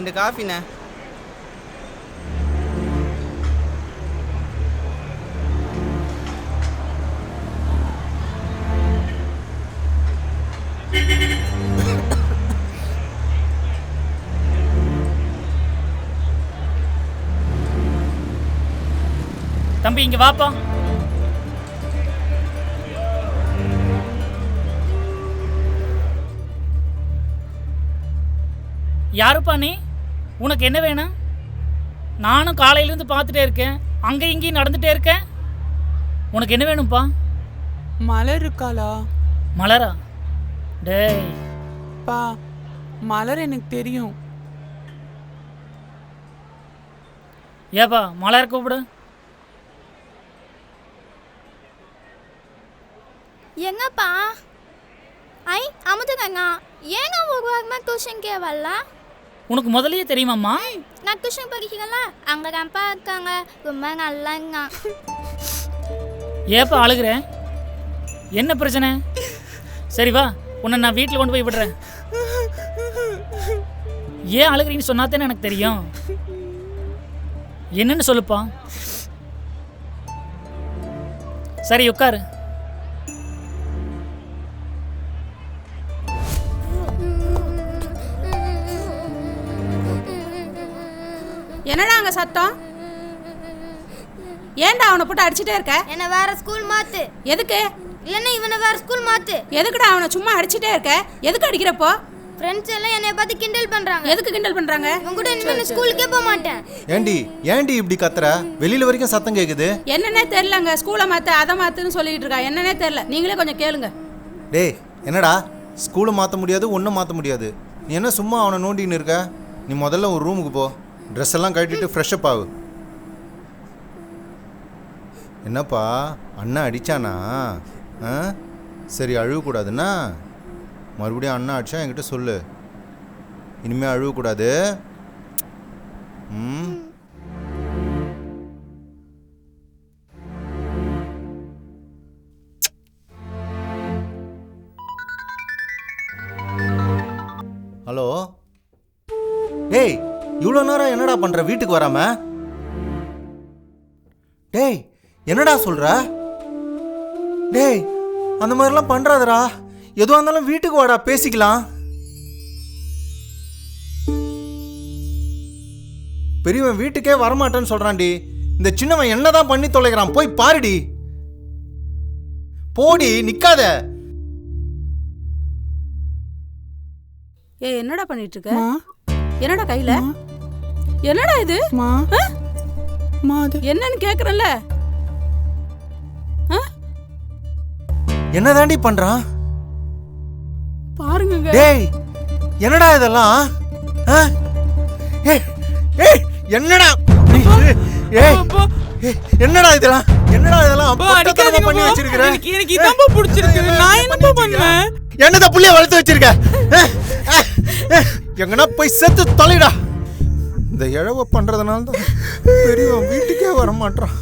ரெண்டு காஃபிண்ணே. தம்பி இங்க வாப்பா. யாருப்பா நீ? உனக்கு என்ன வேணும்? நானும் காலையிலேருந்து பார்த்துட்டே இருக்கேன். அங்கே இங்கேயும் நடந்துட்டே இருக்கேன். உனக்கு என்ன வேணும்ப்பா மலர் இருக்காளா? மலரா? டேய். பா மலர் எனக்கு தெரியும். ஏப்பா மலர் கூப்பிடு. எங்கப்பா? ஐ அமுதுங்கங்க ஏங்க ஒரு வாரமாக டியூஷனுக்கே வரல? உனக்கு முதல்லயே தெரியுமாம்மா? நான் டியூஷன் படிக்கிறேன்ல அங்கே தான்ப்பா இருக்காங்க. ரொம்ப நல்லங்க ஏப்பா அழுகுற? என்ன பிரச்சனை? சரி வா உன்னை நான் வீட்டில் கொண்டு போய் விடுறேன். ஏன் அழுகுறீன்னு சொன்னாதானே எனக்கு தெரியும். என்னன்னு சொல்லுப்பா. சரி உட்காரு. சத்தம்? ஏன்டா அவனை போட்டு அடிச்சிட்டே இருக்க? என்னை வேற ஸ்கூல் மாத்து. எதுக்கு? இல்லைன்னா இவனை வேற ஸ்கூல் மாத்து. எதுக்குடா அவனை சும்மா அடிச்சிட்டே இருக்க? எதுக்கு அடிக்கிறப்போ? ஃப்ரெண்ட்ஸ் எல்லாம் என்னை பார்த்து கிண்டல் பண்றாங்க. எதுக்கு கிண்டல் பண்றாங்க? இவன் கூட இனிமேல் ஸ்கூலுக்கே போக மாட்டேன். ஏண்டி ஏண்டி இப்படி கத்துற? வெளியில வரைக்கும் சத்தம் கேக்குது. என்னன்னே தெரியலங்க. ஸ்கூலை மாத்து அதை மாத்துன்னு சொல்லிட்டு இருக்கா. என்னன்னே தெரியல. நீங்களே கொஞ்சம் கேளுங்க. டேய் என்னடா? ஸ்கூலை மாற்ற முடியாது ஒன்றும் மாற்ற முடியாது. நீ என்ன சும்மா அவனை நோண்டின்னு இருக்க? நீ முதல்ல ஒரு ரூமுக்கு போ. ட்ரெஸ் எல்லாம் கழட்டிட்டு ஃப்ரெஷ்அப் ஆகு. என்னப்பா அண்ணன் அடித்தானா ஆ? சரி அழுகக்கூடாதுண்ணா மறுபடியும் அண்ணன் அடித்தா என்கிட்ட சொல்லு. இனிமேல் அழுகக்கூடாது. ம்? ஹலோ? ஏய் இவ்வளோ நேரம் என்னடா பண்ற? வீட்டுக்கு வராம? டேய் என்னடா சொல்ற? டேய் அந்த மாதிரிலாம் பண்றாதடா. எதுவாக இருந்தாலும் வீட்டுக்கு வாடா பேசிக்கலாம். பெரியவன் வீட்டுக்கே வரமாட்டேன்னு சொல்றான்டி. இந்த சின்னவன் என்னதான் பண்ணி தொலைகிறான்? போய் பாருடி. போடி நிக்காத. ஏ என்னடா பண்ணிட்டு இருக்க? என்னடா கையில? என்னடா இது? மா? மா அது. என்னன்னு கேக்குறேன்ல. என்னதாண்டி பண்றான்? பாருங்க டேய் என்னடா இதெல்லாம்? ஏய், ஏய், என்னடா? ஏய், என்னடா இதெல்லாம்? என்னடா இதெல்லாம்? அப்பா, அடிக்காதீங்க, பண்ணி. வச்சிருக்கிற? எனக்கு- எனக்கு இதான்ப்பா பிடிச்சிருக்கு. நான் என்னப்பா பண்ணுவேன்? என்னத புள்ளைய வளர்த்து வச்சிருக்க? எங்கனா போய் செத்து தொலைடா. இந்த இழவ பண்ணுறதுனால தான் பெரியவன் வீட்டுக்கே வர மாட்டான்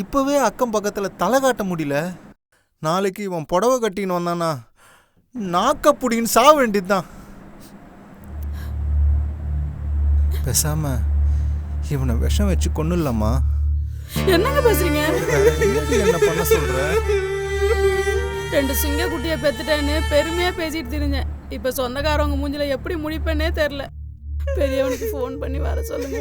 இப்போவே அக்கம் பக்கத்தில் தலை காட்ட முடியல. நாளைக்கு இவன் புடவை கட்டின்னு வந்தானா? நாக்க புடின்னு சாக வேண்டியதுதான். பேசாம இவனை விஷம் வச்சு கொன்னுடலாமா? என்னங்க பேசுறீங்க? என்ன பண்ண சொல்ற? ரெண்டு சிங்க குட்டியை பெத்துட்டேன்னு பெருமையா பேசிட்டு திரிஞ்சேன். இப்ப சொந்தக்காரவங்க மூஞ்சில எப்படி முடிப்பேனே தெரியல. பெரியவனுக்கு ஃபோன் பண்ணி வர சொல்லுங்க.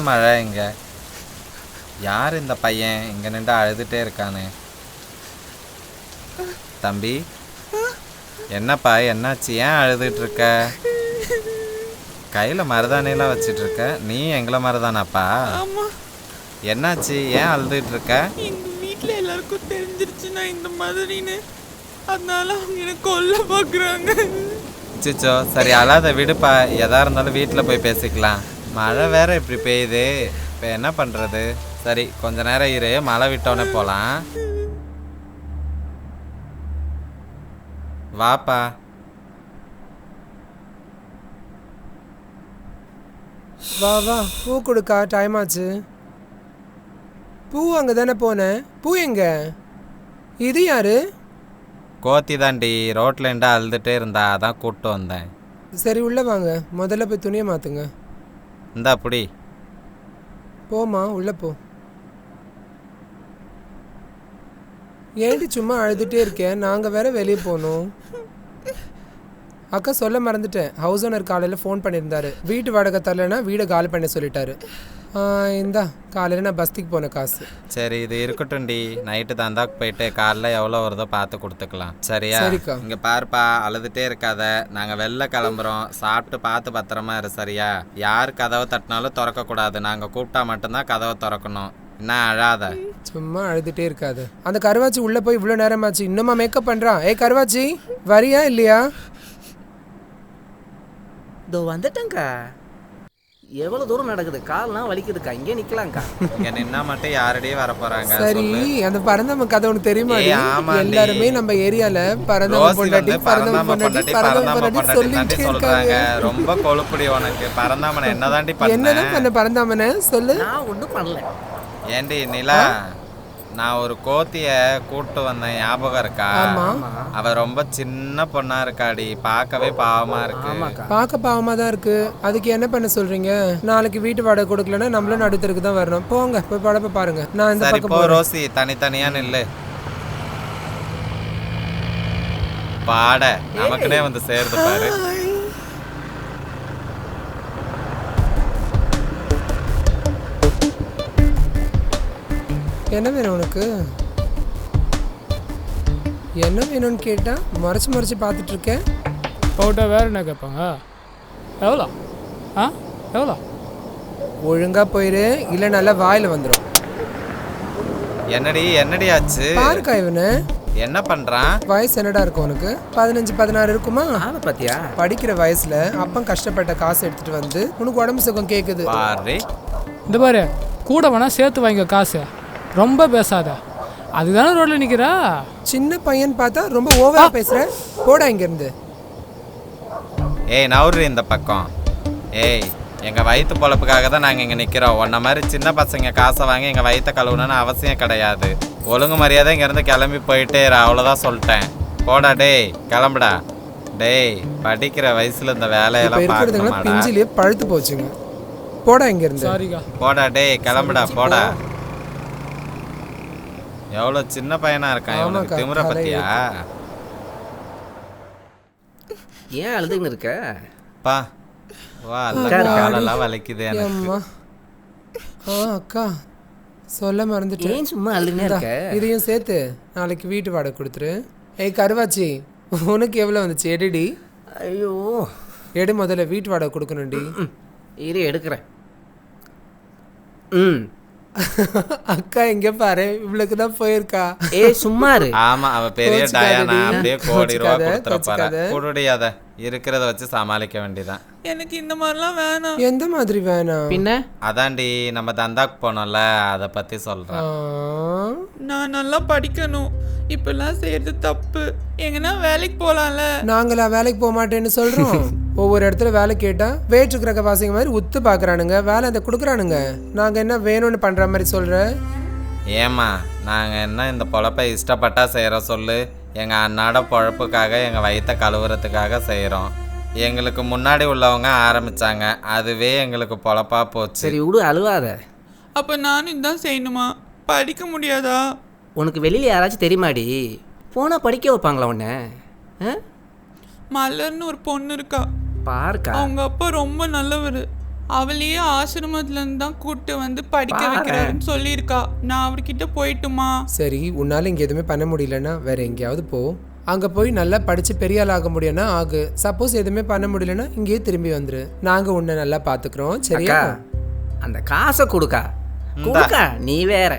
என்ன மழை இங்க. யார் இந்த பையன்? இங்க நின்று அழுதுட்டே இருக்கானே. தம்பி என்னப்பா என்னாச்சு? ஏன் அழுதுட்டு இருக்க? கையில மருதாணிலாம் வச்சிட்டு இருக்க? நீ எங்களை மருதானாப்பா? ஆமா. என்னாச்சு? ஏன் அழுதுட்டு இருக்க? எங்க வீட்ல எல்லாருக்கும் தெரிஞ்சிருச்சுன்னா இந்த மாதிரின்னு. அதனால அவங்க எனக்கு கொல்ல பாக்குறாங்க சிச்சோ சரி அழாத விடுப்பா. எதா இருந்தாலும் வீட்டில் போய் பேசிக்கலாம். மழை வேற இப்படி பெய்யுது. இப்போ என்ன பண்ணுறது சரி கொஞ்ச நேரம் இரு. மழை விட்டோன்னே போகலாம் வாப்பா. வா வா. பூ கொடுக்கா. டைம் ஆச்சு. பூ அங்கே தானே போனேன். பூ எங்க? இது யாரு? கோத்தி தாண்டி ரோட்டில் இருந்து அழுதுட்டே இருந்தா அதான் கூப்பிட்டு வந்தேன். சரி உள்ள வாங்க. முதல்ல போய் துணியை மாத்துங்க. இந்தா புடி. போம்மா உள்ள போ. ஏண்டி சும்மா அழுதுட்டே இருக்கேன் நாங்கள் வேற வெளியே போகணும் அக்கா சொல்ல மறந்துட்டேன். ஹவுஸ் ஓனர் காலையில் ஃபோன் பண்ணியிருந்தாரு. வீட்டு வாடகை தரலைன்னா வீடை காலி பண்ண சொல்லிட்டாரு. இந்தா காலையில் நான் பஸ்திக்கு போன காசு. சரி இது இருக்கட்டும்டி நைட்டு தந்தாக்கு போயிட்டு காலைல எவ்வளோ வருதோ பார்த்து கொடுத்துக்கலாம். சரியா? சரிக்கா. இங்கே பாருப்பா அழுதுட்டே இருக்காத. நாங்கள் வெளில கிளம்புறோம். சாப்பிட்டு பார்த்து பத்திரமா இரு சரியா? யார் கதவை தட்டினாலும் திறக்கக்கூடாது நாங்கள் கூப்பிட்டா மட்டும்தான் கதவை திறக்கணும். என்ன அழாத. சும்மா அழுதுட்டே இருக்காது. அந்த கருவாச்சி உள்ள போய் இவ்வளோ நேரமாச்சு? இன்னுமா மேக்கப் பண்றான் ஏய் கருவாச்சி வரியா இல்லையா? இதோ வந்துட்டேங்க்கா எவ்வளோ தூரம் நடக்குது? கால்லாம் வலிக்குதுக்கா. இங்கே நிற்கலாங்க்கா இங்கே நின்னா மட்டும் யாரடியே வர போகிறாங்க சரி அந்த பரந்தம்ம கதை உனக்கு தெரியுமா. எல்லாருமே நம்ம ஏரியால பரந்தம்ம ரோசி பொண்டாட்டி பரந்தாம பொண்டாட்டி பரந்தாம பொண்டாட்டி சொல்லிட்டே சொல்றாங்க இருக்காங்க. ரொம்ப கொழுப்புடி உனக்கு. பரந்தாமனை என்னதாண்டி என்னதான் பண்ண பண்ண பரந்தாமன சொல்லு. நான் ஒன்றும் பண்ணல. ஏண்டி நிலா? நான் ஒரு கோத்திய கூட்டு வந்தேன் ஞாபகம் இருக்கா? ஆமா. அவ ரொம்ப சின்ன பொண்ணா இருக்காடி. பார்க்கவே பாவமா இருக்கு. பார்க்க பாவமா தான் இருக்கு. அதுக்கு என்ன பண்ண சொல்றீங்க? நாளைக்கு வீட்டு வாடகை கொடுக்கலன்னா நம்மளும் நடுத்தருக்கு தான் வரணும். போங்க போய் படப்ப பாருங்க. நான் இந்த பக்கம் போ ரோசி. தனித்தனியா நில்லு. பாட. நமக்குனே வந்து சேருது பாரு. என்ன வேணும் உனக்கு? என்ன வேணும்னு கேட்டா மறைச்சு மறைச்சு பார்த்துட்டு இருக்கேன் போட்டோ வேறு என்ன கேட்பாங்க? எவ்வளோ? ஆ? எவ்வளோ? ஒழுங்கா போயிரு இல்ல நல்லா வாயில வந்துடும் என்னடி என்னடி ஆச்சு? பாருக்கா இவனு. என்ன பண்றான்? வயசு என்னடா இருக்கும் உனக்கு? பதினஞ்சு பதினாறு இருக்குமா? ஆளை பார்த்தியா படிக்கிற வயசுல அப்பன் கஷ்டப்பட்ட காசு எடுத்துட்டு வந்து உனக்கு உடம்பு சுகம் கேக்குது. பாரு. இந்த பாரு கூட வேணால் சேர்த்து வாங்கிக்க காசு. ரொம்ப பேசாத. அதுதானே ரோட்டில் நிற்கிறா சின்ன பையன் பார்த்தா ரொம்ப ஓவரா பேசுற. போடா இங்க இருந்து ஏய் நவுரு இந்த பக்கம். ஏய் எங்கள் வயிற்று பொழப்புக்காக தான் நாங்கள் இங்கே நிற்கிறோம் உன்ன மாதிரி சின்ன பசங்க காசை வாங்கி எங்கள் வயிற்ற கழுவணும்னு அவசியம் கிடையாது. ஒழுங்கு மரியாதை இங்கேருந்து கிளம்பி போயிட்டே இரு அவ்வளோதான் சொல்லிட்டேன். போடா டேய் கிளம்புடா. டேய் படிக்கிற வயசுல இந்த வேலையெல்லாம் பார்க்கணுமாடா. பிஞ்சிலேயே பழுத்து போச்சுங்க. போடா இங்க இருந்து சாரிக்கா போடா டேய் கிளம்புடா போடா. எவ்வளோ சின்ன பையனா இருக்கான்? இவனுக்கு திமிர பத்தியா? ஏன் அழுதுன்னு இருக்க? பா. வா. காலெல்லாம் வலிக்குது எனக்கு. ஆ அக்கா. சொல்ல மறந்துட்டேன். சும்மா அழுதுனே இந்தா, இருக்க? இதையும் சேர்த்து நாளைக்கு வீட்டு வாடகை கொடுத்துரு. ஏய் கருவாச்சி உனக்கு எவ்வளோ வந்துச்சு? எடுடி. ஐயோ. எடு முதல்ல வீட்டு வாடகை கொடுக்கணும்டி. இரு எடுக்கிறேன். ம். அக்கா எங்க பாரு? இவளுக்கு தான் போயிருக்கா. ஏய் சும்மா இரு. ஆமா அவ பெரிய. டயானா அப்படியே கோடி ரூபா கோச்சுக்காத, கொடுத்துற அத இருக்கிறத வச்சு சமாளிக்க வேண்டியதான் எனக்கு இந்த மாதிரிலாம் வேணாம். எந்த மாதிரி வேணாம் பின்ன? அதான்டி நம்ம தந்தாக்கு போனோம்ல அத பத்தி சொல்றேன். நான் நல்லா படிக்கணும். இப்பெல்லாம் செய்யறது தப்பு. எங்கன்னா வேலைக்கு போலாம்ல. நாங்களா வேலைக்கு போக மாட்டேன்னு சொல்றோம். ஒவ்வொரு இடத்துல வேலை கேட்டா வேற்று கிரக வாசிங்க மாதிரி உத்து பாக்குறானுங்க வேலை அந்த கொடுக்குறானுங்க. நாங்க என்ன வேணும்னு பண்ற மாதிரி சொல்ற? ஏமா நாங்க என்ன இந்த பொழப்பை இஷ்டப்பட்டா செய்யறோம் சொல்லு. எங்க அன்னாட பொழப்புக்காக எங்க வயித்தை கழுவுறதுக்காக செய்யறோம் எங்களுக்கு முன்னாடி உள்ளவங்க ஆரம்பிச்சாங்க. அதுவே எங்களுக்கு பொழப்பா போச்சு. சரி விடு அழுவாத. அப்ப நானும் இதான் செய்யணுமா? படிக்க முடியாதா? உனக்கு வெளியில் யாராச்சும் தெரியுமாடி? போனால் படிக்க வைப்பாங்களா உன்னை? ஆ? மலர்னு ஒரு பொண்ணு இருக்கா. பாருக்கா. அவங்க அப்பா ரொம்ப நல்லவர். அவளையே ஆசிரமத்துல இருந்து தான் கூட்டு வந்து படிக்க. வைக்கிறாருன்னு சொல்லியிருக்கா. நான் அவர்கிட்ட போயிட்டுமா? சரி உன்னால் இங்கே எதுவுமே பண்ண முடியலன்னா வேற எங்கேயாவது போ. அங்கே போய் நல்லா படித்து பெரிய ஆள் ஆக முடியும்னா ஆகு. சப்போஸ் எதுவுமே பண்ண முடியலன்னா இங்கேயே திரும்பி வந்துரு. நாங்கள் உன்னை நல்லா பார்த்துக்குறோம் சரியா? அந்த காசை கொடுக்கா. கொடுக்கா நீ வேற.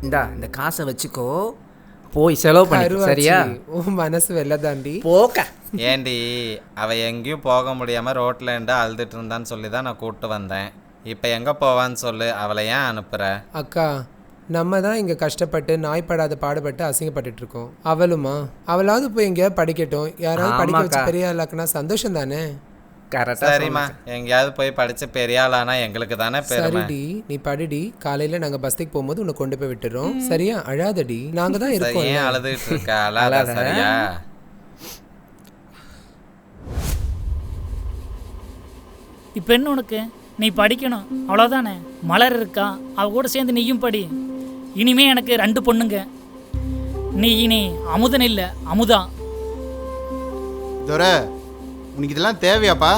இந்தா இந்த காசை வச்சுக்கோ. போய் செலவு பண்ணி சரியா? உன் மனசு வெள்ள தாண்டி போக்க. ஏண்டி அவ எங்கேயும் போக முடியாம ரோட்ல இருந்து அழுதுட்டு இருந்தான்னு சொல்லி தான் நான் கூப்பிட்டு வந்தேன். இப்போ எங்க போவான்னு சொல்லு அவளை ஏன் அனுப்புற? அக்கா நம்ம தான் இங்கே கஷ்டப்பட்டு நாய்ப்படாத பாடுபட்டு அசிங்கப்பட்டுட்டு இருக்கோம். அவளுமா? அவளாவது போய் எங்கேயாவது படிக்கட்டும். யாராவது படிக்க வச்சு. பெரிய ஆளாக்குனா சந்தோஷம் தானே? சரிம்மா. எங்கேயாவது போய் படிச்சு பெரிய ஆளானா எங்களுக்கு தானே சரிடி நீ படிடி. காலையில நாங்க பஸ்ஸுக்கு போகும்போது உன்னை கொண்டு போய் விட்டுறோம். சரியா? அழாதடி. நாங்க தான் இருக்கோம் ஏன் அழுதுகிட்டு இருக்க. அழாத அழாத. சரியா? இப்போ என்ன உனக்கு? நீ படிக்கணும். அவ்வளோதானே மலர் இருக்கா? அவ கூட சேர்ந்து நீயும் படி. இனிமே எனக்கு ரெண்டு பொண்ணுங்க. நீ இனி அமுதன் இல்லை அமுதா. துரை உனக்கு இதெல்லாம் தேவையாப்பா?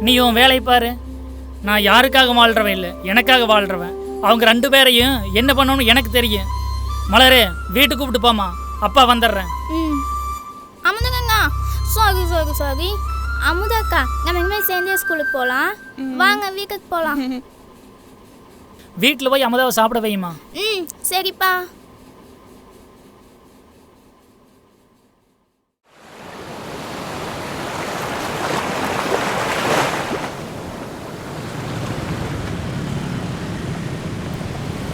நீ உன் வேலையை பாரு. நான் யாருக்காக வாழ்கிறவன் இல்லை எனக்காக வாழ்கிறவன் அவங்க ரெண்டு பேரையும் என்ன பண்ணணும்னு எனக்கு தெரியும். மலரே வீட்டுக்கு கூப்பிட்டு போமா அப்பா வந்துடுறேன். ம். அமுதங்கண்ணா சாரி சாரி சாரி. அமுதாக்கா நம்ம இனிமேல் சேர்ந்தே ஸ்கூலுக்கு போகலாம் வாங்க வீட்டுக்கு போகலாம் வீட்டில் போய் அமுதாவை சாப்பிட வையுமா ம் சரிப்பா.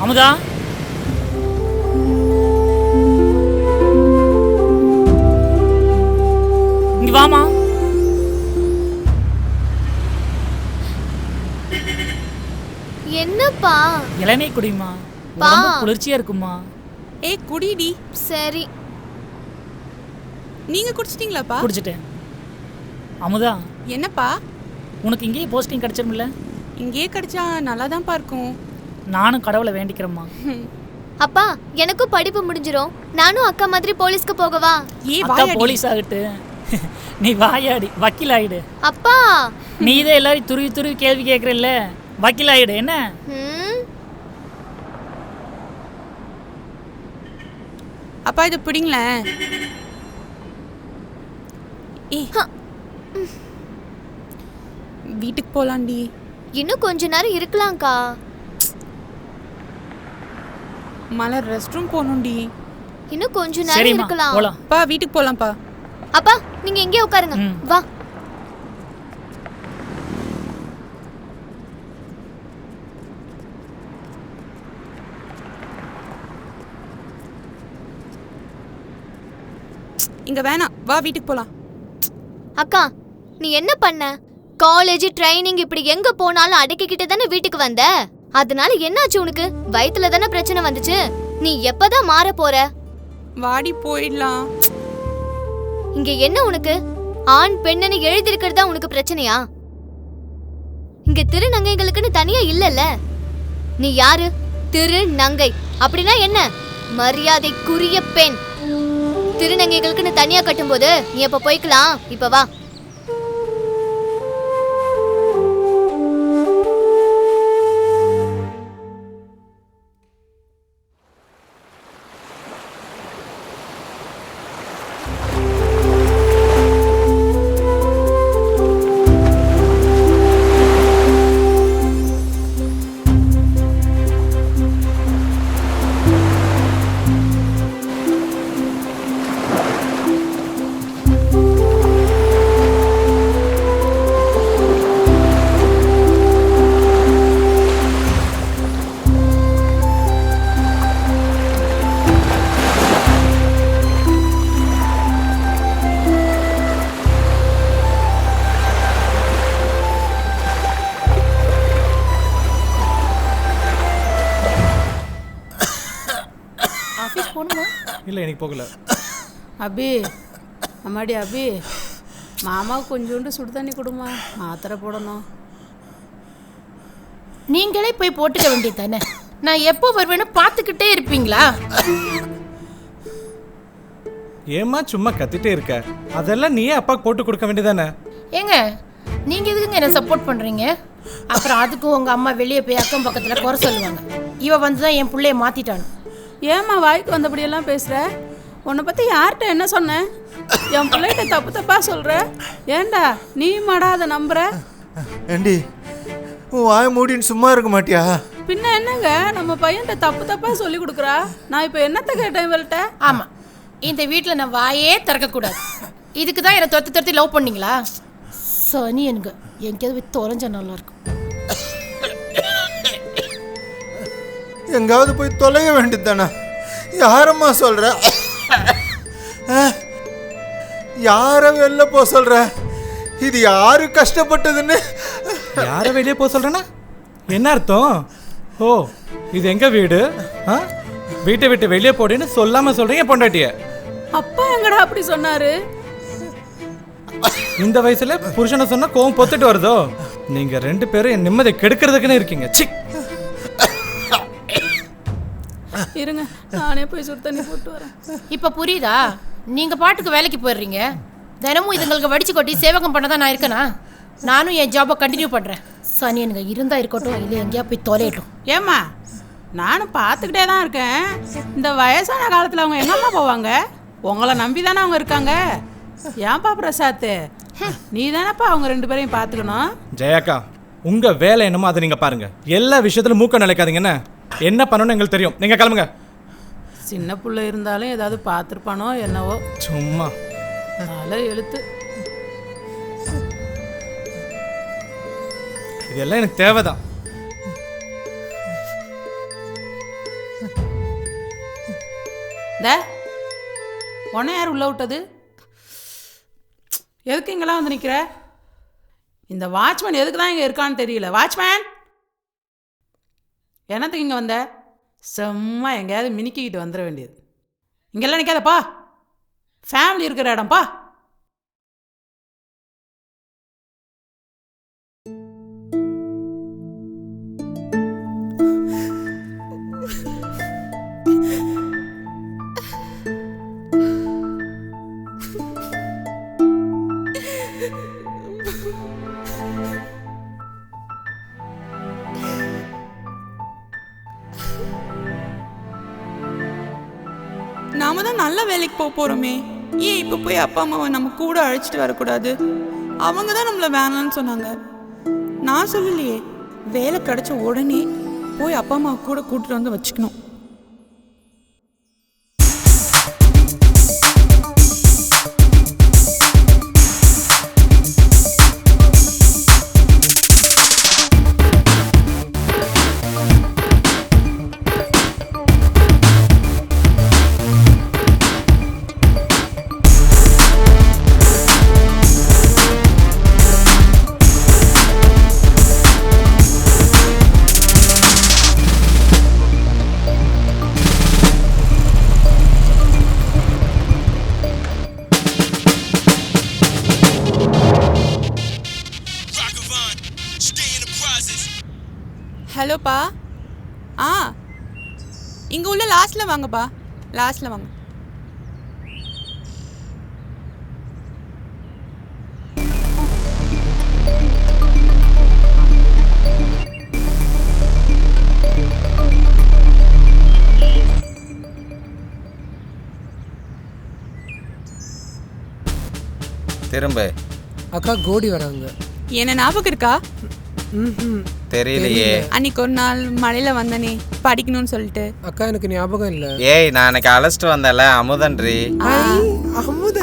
அமுதா? இங்க வாமா. என்னப்பா? இளநீ குடிமா பா. குளிர்ச்சியா இருக்குமா ஏய் குடிடி. சரி. நீங்க குடிச்சிட்டீங்களாப்பா? குடிச்சிட்டேன். அமுதா. என்னப்பா? உனக்கு இங்கேயே போஸ்டிங் கிடைச்சிருமில்ல இங்கேயே கிடைச்சா நல்லாதான்ப்பா இருக்கும். நானும் கடவுளை வேண்டிக்கிறேம்மா. அப்பா எனக்கும் படிப்பு முடிஞ்சிரும். நானும் அக்கா மாதிரி போலீஸ்க்கு போகவா? ஏ அக்கா போலீஸ் ஆகட்டு நீ வாயாடி. வக்கீல் ஆயிடு அப்பா. நீ தான் எல்லாரையும் துருவி துருவி கேள்வி கேட்குறல்ல. வக்கீல் ஆயிடு என்ன? ம். அப்பா இதை பிடிங்களேன் ஏய். வீட்டுக்கு போலாண்டி. இன்னும் கொஞ்ச நேரம் இருக்கலாம்க்கா. மலர் ரெஸ்ட் ரூம் போகணும்டி. இன்னும் கொஞ்ச நேரம் சரிம்மா இருக்கலாம். போலாம். அப்பா வீட்டுக்கு போலாம்ப்பா. அப்பா நீங்க எங்கே உட்காருங்க. ம். வா. இங்க வேணாம். வா வீட்டுக்கு போலாம். அக்கா நீ என்ன பண்ண? காலேஜ் ட்ரைனிங் இப்படி எங்க போனாலும் அடக்கிக்கிட்டு தானே வீட்டுக்கு வந்த? அதனால என்னாச்சு உனக்கு? வயித்துல தானே பிரச்சனை வந்துச்சு? நீ எப்பதான் மாற போற? வாடி போயிடலாம். இங்க என்ன உனக்கு? ஆண் பெண்ணுன்னு எழுதிருக்கிறதா உனக்கு பிரச்சனையா? இங்க திருநங்கைகளுக்குன்னு தனியா இல்லல்ல? நீ யாரு? திருநங்கை. அப்படின்னா என்ன? மரியாதைக்குரிய பெண். திருநங்கைகளுக்குன்னு தனியா கட்டும்போது நீ அப்ப போய்க்கலாம். இப்ப வா. அபி அம்மாடி அபி மாமாவுக்கு கொஞ்சோண்டு சுடு தண்ணி கொடுமா மாத்திரை போடணும். நீங்களே போய் போட்டுக்க வேண்டியது தானே நான் எப்போ வருவேன்னு பார்த்துக்கிட்டே இருப்பீங்களா? ஏம்மா சும்மா கத்திட்டே இருக்க? அதெல்லாம் நீயே அப்பாக்கு போட்டு கொடுக்க வேண்டியதானே ஏங்க நீங்க எதுக்குங்க என்ன சப்போர்ட் பண்றீங்க? அப்புறம் அதுக்கும் உங்க அம்மா வெளியே போய் அக்கம் பக்கத்துல குறை சொல்லுவாங்க. இவ வந்து தான் என் பிள்ளைய மாத்திட்டானு ஏம்மா வாய்க்கு வந்தபடியெல்லாம் பேசுற? உன்னை பத்தி யார்கிட்ட என்ன சொன்னேன் என் பிள்ளைகிட்ட தப்பு தப்பா சொல்ற? ஏன்டா நீ மாடா அதை நம்புற? ஏண்டி உன் வாய மூடின்னு சும்மா இருக்க மாட்டியா? பின்ன என்னங்க? நம்ம பையன்கிட்ட தப்பு தப்பா சொல்லி கொடுக்குறா? நான் இப்போ என்னத்த கேட்டேன் இவள்கிட்ட? ஆமா. இந்த வீட்ல நான் வாயே திறக்க கூடாது. இதுக்கு தான் என்னை தொத்தி தொத்தி லவ் பண்ணீங்களா? சனி எனக்கு எங்கேயாவது போய் தொலைஞ்சா நல்லா இருக்கும் எங்காவது போய் தொலைய வேண்டியது தானே யாரம்மா சொல்ற? அஹ், யார வெளில போ சொல்ற? இது யாரு கஷ்டப்பட்டதுன்னு? யாரை வெளியே போக சொல்கிறேன்னா என்ன அர்த்தம்? ஓ இது எங்க வீடு? ஆ வீட்டை விட்டு வெளியே போடுன்னு சொல்லாம சொல்றீங்க பொண்டாட்டிய. அப்பா எங்கடா அப்படி சொன்னாரு? இந்த வயசுல புருஷனை சொன்னா கோவம் பொத்துட்டு வருதோ? நீங்க ரெண்டு பேரும் என் நிம்மதி கெடுக்கிறதுக்குன்னு இருக்கீங்க. சி இருங்க நானே போய் சுடு தண்ணி போட்டு வரேன். இப்போ புரியுதா? நீங்க பாட்டுக்கு வேலைக்கு போயிடுறீங்க. தினமும் இதுங்களுக்கு வடிச்சு கொட்டி சேவகம் பண்ண தான் நான் இருக்கேனா? நானும் என் ஜாபை கண்டினியூ பண்றேன். சனி எனக்கு இருந்தா இருக்கட்டும் இல்லை எங்கேயா போய் தொலையட்டும். ஏம்மா நானும் பார்த்துக்கிட்டே தான் இருக்கேன். இந்த வயசான காலத்தில் அவங்க எங்கம்மா போவாங்க? உங்களை நம்பி தானே அவங்க இருக்காங்க? ஏன்பா பிரசாத் நீ தானேப்பா அவங்க ரெண்டு பேரையும் பார்த்துக்கணும்? ஜெயாக்கா உங்க வேலை என்னமோ அதை நீங்க பாருங்க. எல்லா விஷயத்திலும் மூக்க நிலைக்காதீங்கன்னு என்ன? பண்ணணும்னு எங்களுக்கு தெரியும். நீங்க கிளம்புங்க. சின்ன புள்ள இருந்தாலும் ஏதாவது பார்த்துருப்பானோ என்னவோ. சும்மா. தலை எழுத்து. இதெல்லாம் எனக்கு தேவைதான். உன்னை யார் உள்ள விட்டது? எதுக்கு இங்கெல்லாம் வந்து நிற்கிற இந்த வாட்ச்மேன் எதுக்கு தான் இங்கே இருக்கான்னு தெரியல. வாட்ச்மேன்! என்னத்துக்கு இங்கே வந்த? செம்ம எங்கேயாவது மினுக்கிக்கிட்டு வந்துட வேண்டியது. இங்கெல்லாம் நிற்காதப்பா ஃபேமிலி இருக்கிற இடம்ப்பா நம்ம தான் நல்ல வேலைக்கு போக போறோமே. ஏன் இப்போ போய் அப்பா அம்மாவை நம்ம கூட அழைச்சிட்டு வரக்கூடாது? அவங்க தான் நம்மளை வேணாம்னு சொன்னாங்க. நான் சொல்லலையே வேலை கிடைச்ச உடனே போய் அப்பா அம்மாவை கூட கூட்டிட்டு வந்து வச்சுக்கணும். லாஸ்ட்டில் வாங்க. திரும்ப. அக்கா கோடி வராங்க. என்ன ஞாபகம் இருக்கா? ம்ஹும். தெரியலையே. அன்னைக்கு ஒரு நாள் மழையில வந்தனே படிக்கணும்னு சொல்லிட்டு. அக்கா எனக்கு ஞாபகம் இல்லை. ஏய் நான் அன்னைக்கு அழைச்சிட்டு வந்தேன்ல அமுதன்ரி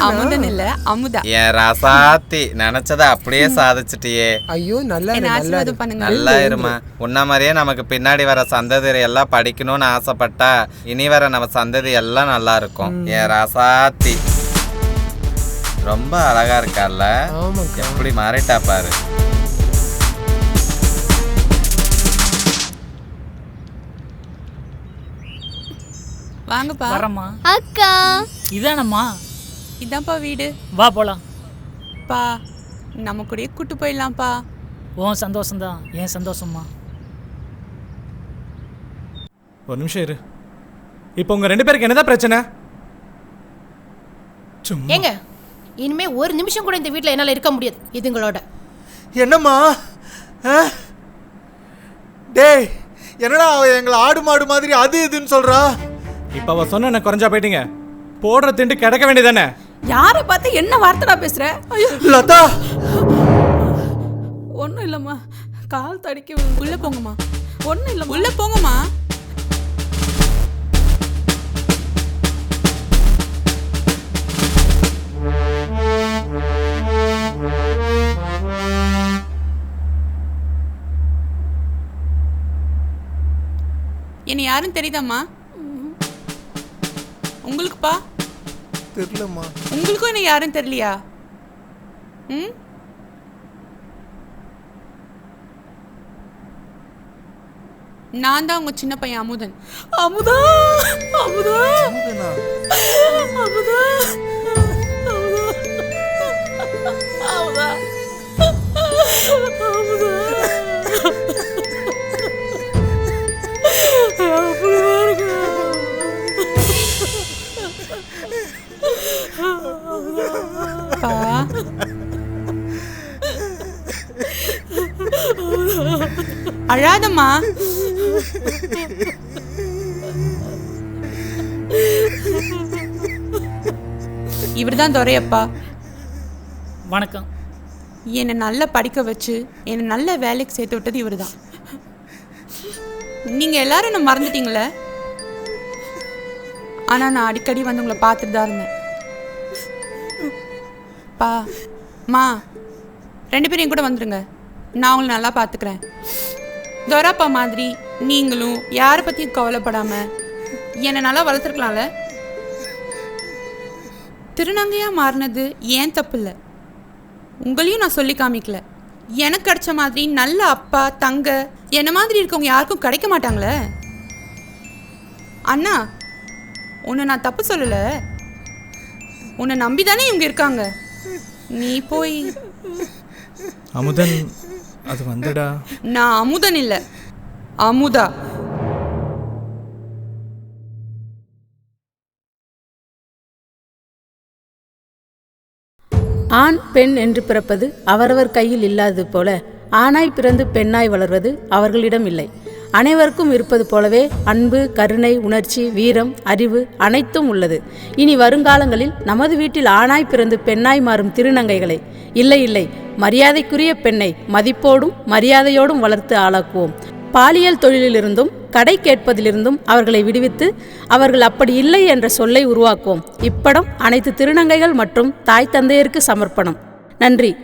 அமுதன்? இல்ல அமுதா. என் ரசாத்தி நினைச்சத அப்படியே சாதிச்சிட்டியே. ஐயோ நல்லா நல்லா ஆசீர்வாதம் இரு. பண்ணுங்க. நல்லா இருமா. உன்ன மாதிரியே நமக்கு பின்னாடி வர சந்ததி எல்லாம் படிக்கணும்னு ஆசைப்பட்டா இனி வர நம்ம சந்ததி எல்லாம் நல்லா இருக்கும். என் ரசாத்தி. ரொம்ப அழகா இருக்கால்ல ஆமாக்கா. எப்படி மாறிட்டா பாரு. வாங்கப்பா. வரம்மா. அக்கா. இதானம்மா? இதான்ப்பா வீடு. வா போலாம். பா நம்ம கூடயே கூட்டு போயிடலாம்ப்பா. உன் சந்தோஷம்தான் என் சந்தோஷம்மா. ஒரு நிமிஷம் இரு. இப்போ உங்க ரெண்டு பேருக்கு என்னதான் பிரச்சனை? சும்மா. ஏங்க இனிமே ஒரு நிமிஷம் கூட இந்த வீட்ல என்னால இருக்க முடியாது இதுங்களோட. என்னம்மா? அஹ்? டேய் என்னடா அவ எங்களை ஆடு மாடு மாதிரி அது இதுன்னு சொல்றா? இப்போ அவ சொன்ன குறைஞ்சா போயிட்டீங்க? போடுற திண்டு கிடக்க வேண்டியதானே யாரை பார்த்து என்ன வார்த்தைடா பேசுற? லதா! ஒன்றும் இல்லைம்மா. கால் தடிக்க உள்ள போங்கம்மா. ஒன்றும் இல்லைம்மா. உள்ள போங்கம்மா. என்ன யாருன்னு தெரியுதாம்மா? உங்களுக்குப்பா? தெரியலம்மா. உங்களுக்கும் என்ன யாருன்னு தெரியலையா? ம்? நான் தான் உங்க சின்ன பையன் அமுதன். அமுதா! அமுதா! அமுதனா? அமுதா! அமுதா! அமுதா! பா அழாதம்மா. இவர்தான் துரையப்பா. வணக்கம். என்னை நல்லா படிக்க வச்சு என்னை நல்ல வேலைக்கு சேர்த்து விட்டது இவர் தான் நீங்கள் எல்லாரும் என்ன மறந்துட்டீங்களே? ஆனால் நான் அடிக்கடி வந்து உங்களை பார்த்துட்டு தான் இருந்தேன். பா மா ரெண்டு பேரும் என் கூட வந்துடுங்க நான் உங்களை நல்லா பார்த்துக்கிறேன் துவராப்பா மாதிரி நீங்களும் யாரை பற்றியும் கவலைப்படாமல் என்னை நல்லா வளர்த்துருக்கலாம்ல? திருநங்கையாக மாறினது ஏன் தப்பு இல்லை உங்களையும் நான் சொல்லி காமிக்கல. எனக்கு கிடைச்ச மாதிரி நல்ல அப்பா தங்க என்ன மாதிரி இருக்கவங்க யாருக்கும் கிடைக்க மாட்டாங்களே? அண்ணா உன்னை நான் தப்பு சொல்லலை. உன்னை நம்பி தானே இவங்க இருக்காங்க? நீ போய். அமுதன் அது வந்துடா. நான் அமுதன் இல்லை. அமுதா. ஆண் பெண் என்று பிறப்பது அவரவர் கையில் இல்லாதது போல ஆணாய் பிறந்து பெண்ணாய் வளர்வது அவர்களிடம் இல்லை. அனைவருக்கும் இருப்பது போலவே அன்பு கருணை உணர்ச்சி வீரம் அறிவு அனைத்தும் உள்ளது. இனி வருங்காலங்களில் நமது வீட்டில் ஆணாய் பிறந்து பெண்ணாய் மாறும் திருநங்கைகளை இல்லை இல்லை மரியாதைக்குரிய பெண்ணை மதிப்போடும் மரியாதையோடும் வளர்த்து ஆளாக்குவோம். பாலியல் தொழிலிலிருந்தும் கடை கேட்பதிலிருந்தும் அவர்களை விடுவித்து அவர்கள் அப்படி இல்லை என்ற சொல்லை உருவாக்குவோம். இப்படம் அனைத்து திருநங்கைகள் மற்றும் தாய் தந்தையருக்கு சமர்ப்பணம். நன்றி.